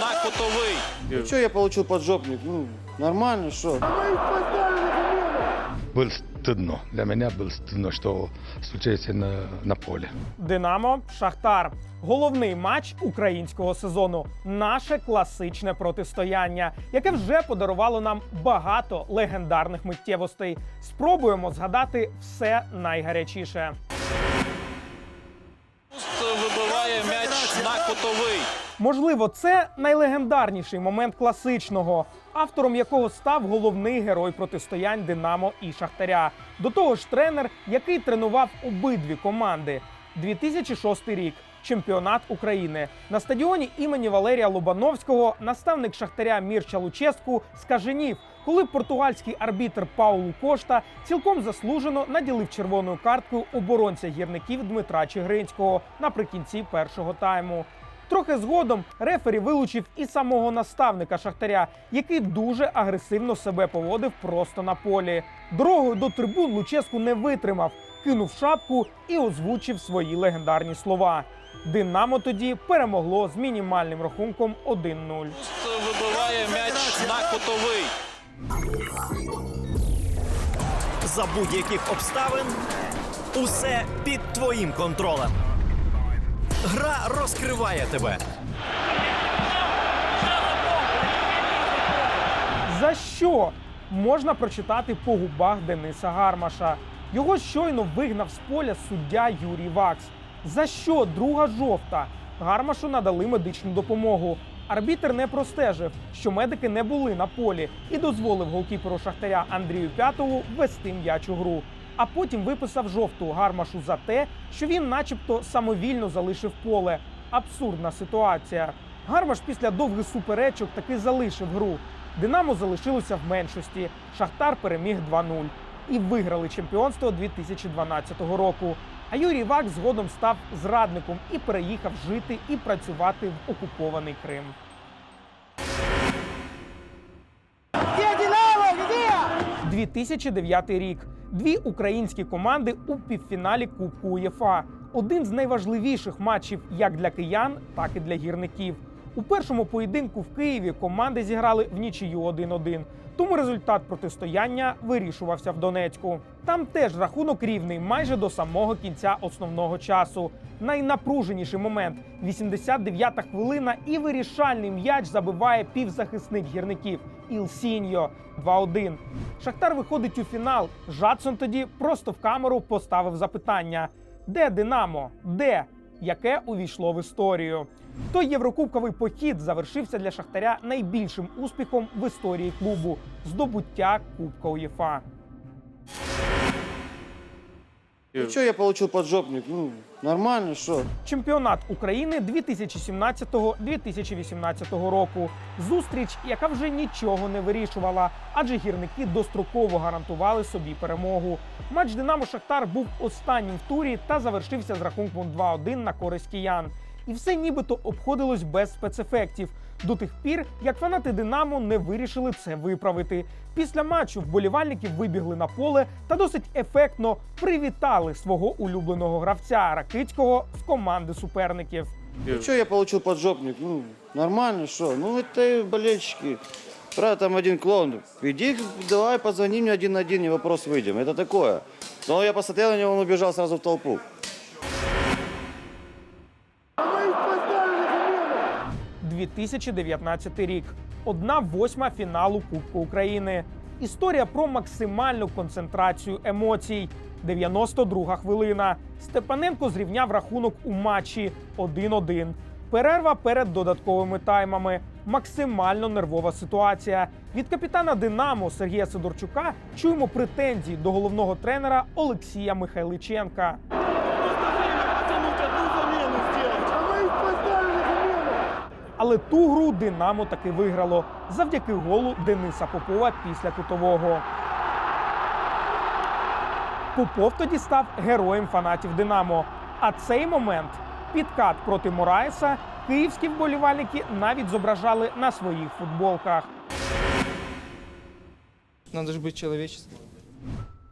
на кутовий. Что я получил поджопник? Ну, нормально, что? Было стыдно. Для меня было стыдно, что случается на, на поле. Динамо Шахтар. Головний матч українського сезону. Наше класичне протистояння, яке вже подарувало нам багато легендарних миттєвостей. Спробуємо згадати все найгарячіше. На кутовий. Можливо, це найлегендарніший момент класичного, автором якого став головний герой протистоянь Динамо і Шахтаря. До того ж, тренер, який тренував обидві команди. 2006 рік. Чемпіонат України на стадіоні імені Валерія Лобановського наставник Шахтаря Мірча Луческу скаженів, коли португальський арбітр Паулу Кошта цілком заслужено наділив червоною карткою оборонця гірників Дмитра Чигринського наприкінці першого тайму. Трохи згодом рефері вилучив і самого наставника Шахтаря, який дуже агресивно себе поводив просто на полі. Дорогою до трибун Луческу не витримав, кинув шапку і озвучив свої легендарні слова. Динамо тоді перемогло з мінімальним рахунком 1-0. Вибиває м'яч на кутовий. За будь-яких обставин усе під твоїм контролем. Гра розкриває тебе. За що можна прочитати по губах Дениса Гармаша? Його щойно вигнав з поля суддя Юрій Вакс. За що друга жовта? Гармашу надали медичну допомогу. Арбітер не простежив, що медики не були на полі і дозволив голкіперу Шахтаря Андрію П'ятову вести м'яч у гру. А потім виписав жовту гармашу за те, що він, начебто, самовільно залишив поле. Абсурдна ситуація. Гармаш після довгих суперечок таки залишив гру. Динамо залишилося в меншості. Шахтар переміг 2-0 і виграли чемпіонство 2012 року. А Юрій Вак згодом став зрадником і переїхав жити і працювати в окупований Крим. 2009 рік. Дві українські команди у півфіналі Кубку УЄФА. Один з найважливіших матчів як для киян, так і для гірників. У першому поєдинку в Києві команди зіграли в нічию 1-1. Тому результат протистояння вирішувався в Донецьку. Там теж рахунок рівний майже до самого кінця основного часу. Найнапруженіший момент 89-та хвилина, і вирішальний м'яч забиває півзахисник гірників Ілсіньо 2-1. Шахтар виходить у фінал. Жадсон тоді просто в камеру поставив запитання: де Динамо? Де? Яке увійшло в історію. Той єврокубковий похід завершився для Шахтаря найбільшим успіхом в історії клубу здобуття Кубка УЄФА. Что я получил поджопник? Ну, нормально, что? Чемпіонат України 2017-2018 року. Зустріч, яка вже нічого не вирішувала, адже гірники достроково гарантували собі перемогу. Матч Динамо Шахтар був останнім в турі та завершився з рахунком 2-1 на користь киян І все нібито обходилось без спецефектів до тих пір, як фанати Динамо не вирішили це виправити. Після матчу вболівальники вибігли на поле та досить ефектно привітали свого улюбленого гравця Ракицького з команди суперників. Что я получил поджопник? Ну, нормально, что? Ну, это болельщики. Правда, там один клоун. Иди, давай, позвони мне один на один, не вопрос, выйдем. Это такое. Но я посмотрел на него, он убежал сразу в толпу. 2019 рік. Одна восьма фіналу Кубку України. Історія про максимальну концентрацію емоцій. 92 хвилина. Степаненко зрівняв рахунок у матчі 1-1. Перерва перед додатковими таймами. Максимально нервова ситуація. Від капітана Динамо Сергія Сидорчука чуємо претензії до головного тренера Олексія Михайличенка. Але ту гру Динамо таки виграло завдяки голу Дениса Попова після кутового. Попов тоді став героєм фанатів Динамо. А цей момент підкат проти Мораєса київські вболівальники навіть зображали на своїх футболках. Надо же быть человеческим.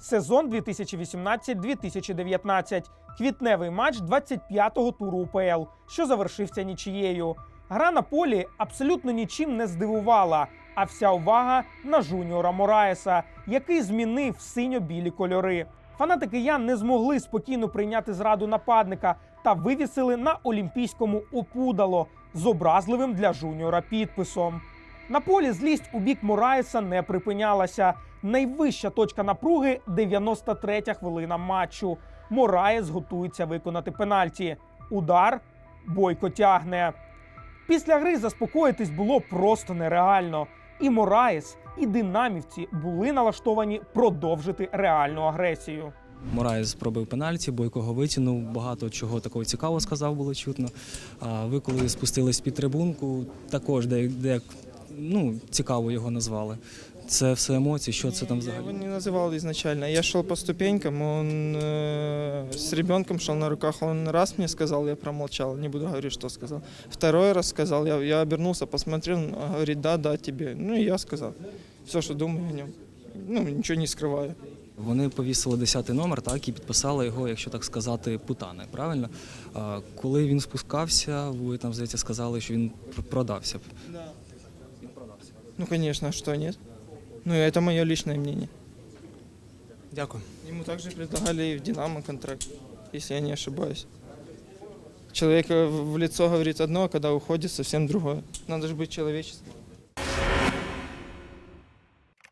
Сезон 2018-2019. Квітневий матч 25-го туру УПЛ, що завершився нічією. Гра на полі абсолютно нічим не здивувала, а вся увага на жуніора Мораєса, який змінив синьо-білі кольори. Фанати киян не змогли спокійно прийняти зраду нападника та вивісили на олімпійському опудало з образливим для жуніора підписом. На полі злість у бік Мораєса не припинялася. Найвища точка напруги 93-я хвилина матчу. Мораєс готується виконати пенальті. Удар бойко тягне. Після гри заспокоїтись було просто нереально. І Мораєс, і динамівці були налаштовані продовжити реальну агресію. Мораєс пробив пенальті, бойкого витягнув, багато чого такого цікавого сказав, було чутно. А ви коли спустились під трибунку, також де, де ну, цікаво його назвали. Це все емоції, що це там Я взагалі? его не называл изначально. Я шел по ступенькам, он э, с ребенком шел на руках. Он раз мне сказал, я промолчал, не буду говорить, что сказал. Второй раз сказал, я, я обернулся, посмотрел, он говорит, да, да, тебе. Ну и я сказал все, что думаю о нем. Ну, ничего не скрываю. Вони повісили 10 номер, так, і підписали його, якщо так сказати, путани. Правильно? А, коли він спускався, ви там, здається, сказали, що він пр- продався. Ну, конечно, а что нет? Ну, и это мое личное мнение. Дякую. Ему также предлагали и в «Динамо» контракт, если я не ошибаюсь. Человек э, в в лицо говорит одно, а когда уходит, совсем другое. Надо же быть человеческим.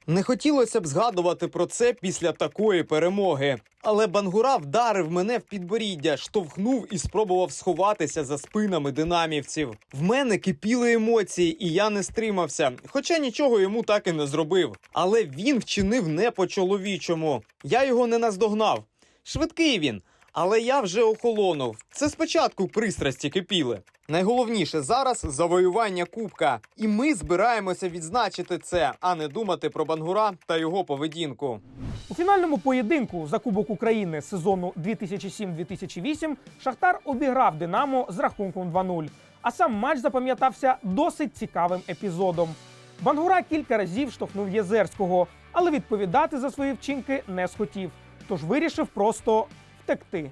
Не хотілося б згадувати про це після такої перемоги. Але Бангура вдарив мене в підборіддя, штовхнув і спробував сховатися за спинами динамівців. В мене кипіли емоції, і я не стримався, хоча нічого йому так і не зробив. Але він вчинив не по-чоловічому. Я його не наздогнав. Швидкий він, але я вже охолонув. Це спочатку пристрасті кипіли. Найголовніше зараз завоювання кубка, і ми збираємося відзначити це, а не думати про Бангура та його поведінку. У фінальному поєдинку за Кубок України сезону 2007-2008 Шахтар обіграв Динамо з рахунком 2-0. А сам матч запам'ятався досить цікавим епізодом. Бангура кілька разів штовхнув Єзерського, але відповідати за свої вчинки не схотів, тож вирішив просто втекти.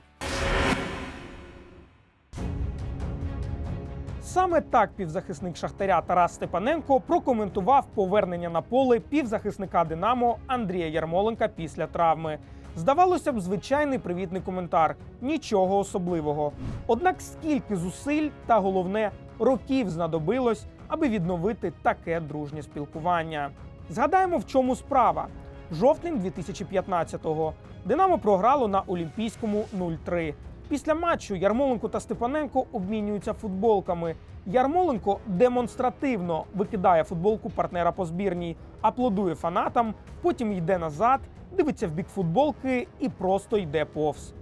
Саме так півзахисник Шахтаря Тарас Степаненко прокоментував повернення на поле півзахисника Динамо Андрія Ярмоленка після травми. Здавалося б, звичайний привітний коментар, нічого особливого. Однак скільки зусиль та головне років знадобилось, аби відновити таке дружнє спілкування. Згадаємо, в чому справа. Жовтень 2015-го. Динамо програло на Олімпійському 0-3. Після матчу Ярмоленко та Степаненко обмінюються футболками. Ярмоленко демонстративно викидає футболку партнера по збірній, аплодує фанатам, потім йде назад, дивиться в бік футболки і просто йде повз.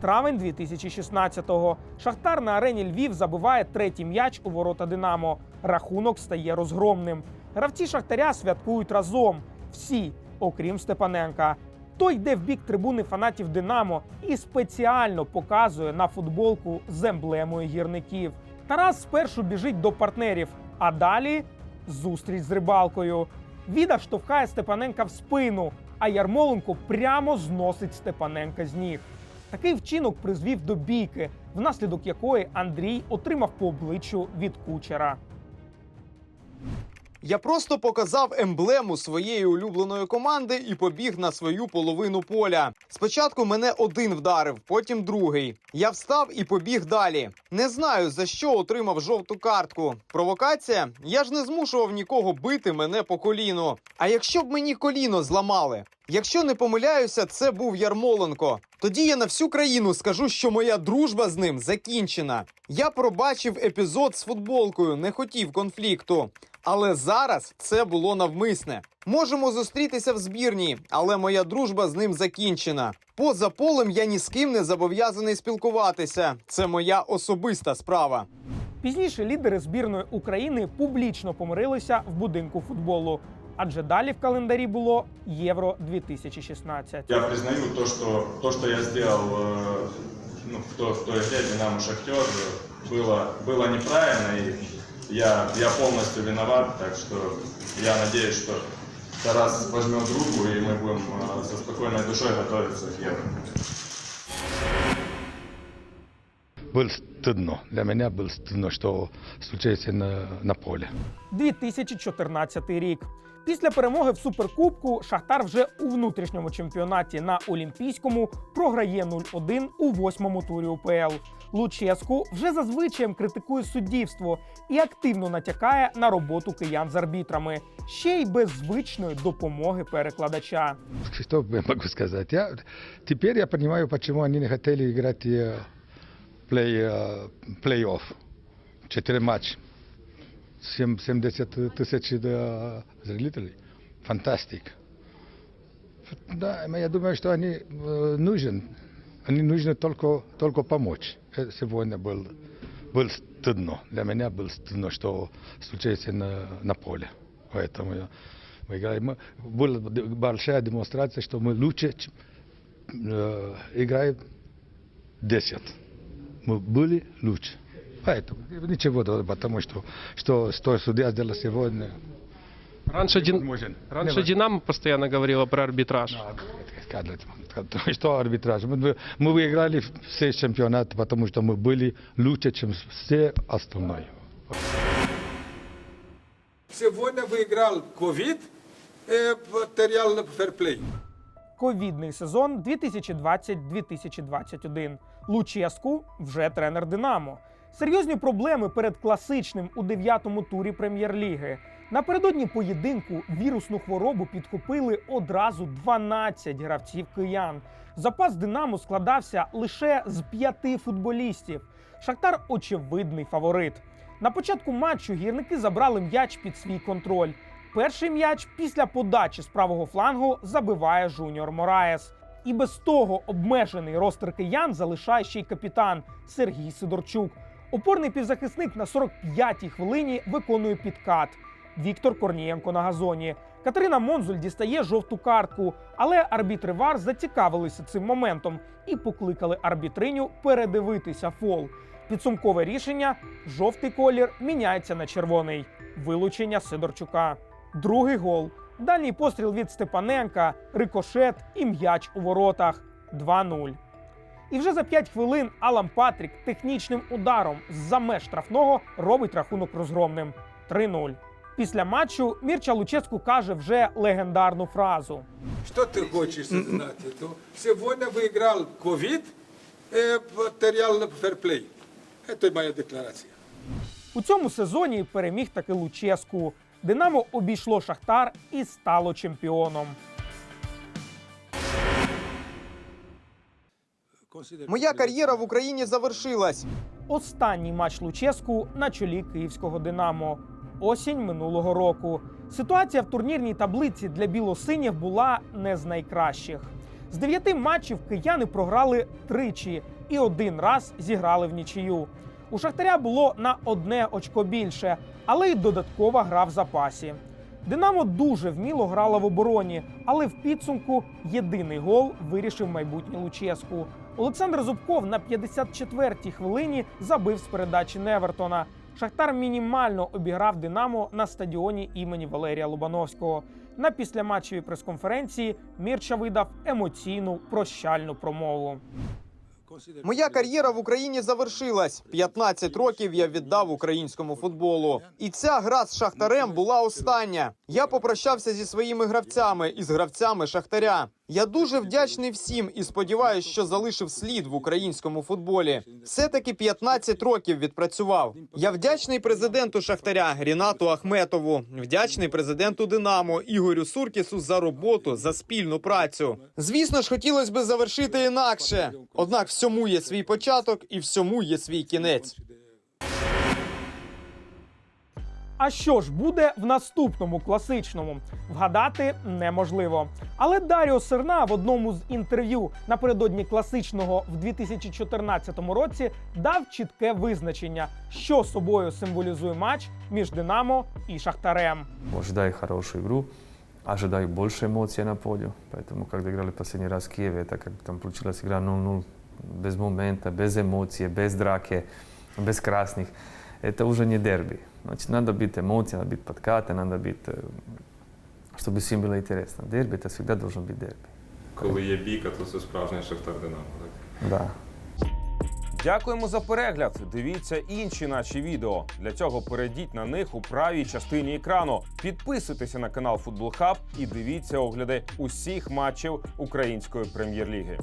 Травень 2016-го. Шахтар на арені Львів забиває третій м'яч у ворота Динамо. Рахунок стає розгромним. Гравці Шахтаря святкують разом. Всі, окрім Степаненка. Той йде в бік трибуни фанатів Динамо і спеціально показує на футболку з емблемою гірників. Тарас спершу біжить до партнерів, а далі зустріч з рибалкою. Віда штовхає Степаненка в спину, а Ярмоленко прямо зносить Степаненка з ніг. Такий вчинок призвів до бійки, внаслідок якої Андрій отримав по обличчю від кучера. Я просто показав емблему своєї улюбленої команди і побіг на свою половину поля. Спочатку мене один вдарив, потім другий. Я встав і побіг далі. Не знаю за що отримав жовту картку. Провокація? Я ж не змушував нікого бити мене по коліну. А якщо б мені коліно зламали? Якщо не помиляюся, це був Ярмоленко. Тоді я на всю країну скажу, що моя дружба з ним закінчена. Я пробачив епізод з футболкою, не хотів конфлікту. Але зараз це було навмисне. Можемо зустрітися в збірні, але моя дружба з ним закінчена. Поза полем я ні з ким не зобов'язаний спілкуватися. Це моя особиста справа. Пізніше лідери збірної України публічно помирилися в будинку футболу, адже далі в календарі було Євро 2016. Я признаю то, что то, что я сделал э, ну, в, то, в той игре Динамо Шахтер, было, было неправильно, и я, я полностью виноват, так что я надеюсь, что Тарас возьмет руку, и мы будем э, со спокойной душой готовиться к Евро. было стыдно. Для меня было стыдно, что случается на, на поле. 2014 рік. Після перемоги в суперкубку Шахтар вже у внутрішньому чемпіонаті на Олімпійському програє 0-1 у восьмому турі УПЛ. Луческу вже зазвичай критикує суддівство і активно натякає на роботу киян з арбітрами, ще й без звичної допомоги перекладача. Что я могу сказать? Я, теперь я понимаю, почему они не хотели играть э, плей, э, плей-офф. Четыре матча. Сем- 70 тысяч э, зрителей. Фантастик. Да, я думаю, что они э, нужен. Они нужны только, только помочь. Э, Сегодня был, был стыдно. Для меня было стыдно, что случается на, на поле. Поэтому я- мы играем. Мы- Была д- большая демонстрация, что мы лучше чем, э, играем 10. Мы были лучше. Поэтому ничего, да, потому что, что, что судья сделал сегодня. Раньше, Дин- невозможно. Раньше Невозможно. Динамо постоянно говорила про арбитраж. А, Что арбитраж? Мы, мы выиграли все чемпионаты, потому что мы были лучше, чем все остальные. Сегодня выиграл ковид, э, потерял фэрплей. Ковідний сезон 2020-2021. Луческу вже тренер Динамо. Серйозні проблеми перед класичним у дев'ятому турі прем'єр-ліги. Напередодні поєдинку вірусну хворобу підхопили одразу 12 гравців киян. Запас Динамо складався лише з п'яти футболістів. Шахтар очевидний фаворит. На початку матчу гірники забрали м'яч під свій контроль. Перший м'яч після подачі з правого флангу забиває Жуніор Мораєс. І без того обмежений ростер киян залишає ще й капітан Сергій Сидорчук. Опорний півзахисник на 45-й хвилині виконує підкат. Віктор Корнієнко на газоні. Катерина Монзуль дістає жовту картку, але арбітри ВАР зацікавилися цим моментом і покликали арбітриню передивитися фол. Підсумкове рішення: жовтий колір міняється на червоний. Вилучення Сидорчука. Другий гол. Дальній постріл від Степаненка, рикошет і м'яч у воротах 2-0. І вже за 5 хвилин Алан Патрік технічним ударом з-за меж штрафного робить рахунок розгромним 3-0. Після матчу Мірча Луческу каже вже легендарну фразу: Что ты хочешь знать? Это Сегодня выиграл ковид, э, потерял фэрплей. Это моя декларация. у цьому сезоні переміг таки Луческу. Динамо обійшло Шахтар і стало чемпіоном. Моя кар'єра в Україні завершилась. Останній матч Луческу на чолі київського Динамо. Осінь минулого року. Ситуація в турнірній таблиці для білосиніх була не з найкращих. З дев'яти матчів кияни програли тричі і один раз зіграли в нічию. У Шахтаря було на одне очко більше, але й додаткова гра в запасі. Динамо дуже вміло грала в обороні, але в підсумку єдиний гол вирішив майбутнє Луческу. Олександр Зубков на 54-й хвилині забив з передачі Невертона. Шахтар мінімально обіграв Динамо на стадіоні імені Валерія Лобановського. На післяматчевій прес-конференції Мірча видав емоційну прощальну промову. Моя кар'єра в Україні завершилась. 15 років я віддав українському футболу. І ця гра з Шахтарем була остання. Я попрощався зі своїми гравцями і з гравцями Шахтаря. Я дуже вдячний всім і сподіваюся, що залишив слід в українському футболі. Все-таки 15 років відпрацював. Я вдячний президенту Шахтаря Рінату Ахметову, вдячний президенту Динамо Ігорю Суркісу за роботу, за спільну працю. Звісно ж, хотілося б завершити інакше. Однак всьому є свій початок і всьому є свій кінець. А що ж буде в наступному класичному? Вгадати неможливо. Але Даріо Серна в одному з інтерв'ю напередодні класичного в 2014 році дав чітке визначення, що собою символізує матч між Динамо і Шахтарем. Ожидаю хорошую игру, ожидаю больше эмоций на поле. Поэтому, когда играли последний раз в Киеве, это как там получилась игра 0-0, без момента, без эмоций, без драки, без красных. Это уже не дерби. Znači, надо biti emocija, надо biti patkate, надо biti e, što bi svim bilo interesno. Derbi, to svijek dužan biti derbi. Коли є бійка, то це справжній Шахтар Динамо, так? Да. Дякуємо за перегляд. Дивіться інші наші відео. Для цього перейдіть на них у правій частині екрану. Підписуйтеся на канал Футбол Хаб і дивіться огляди усіх матчів Української прем'єр-ліги.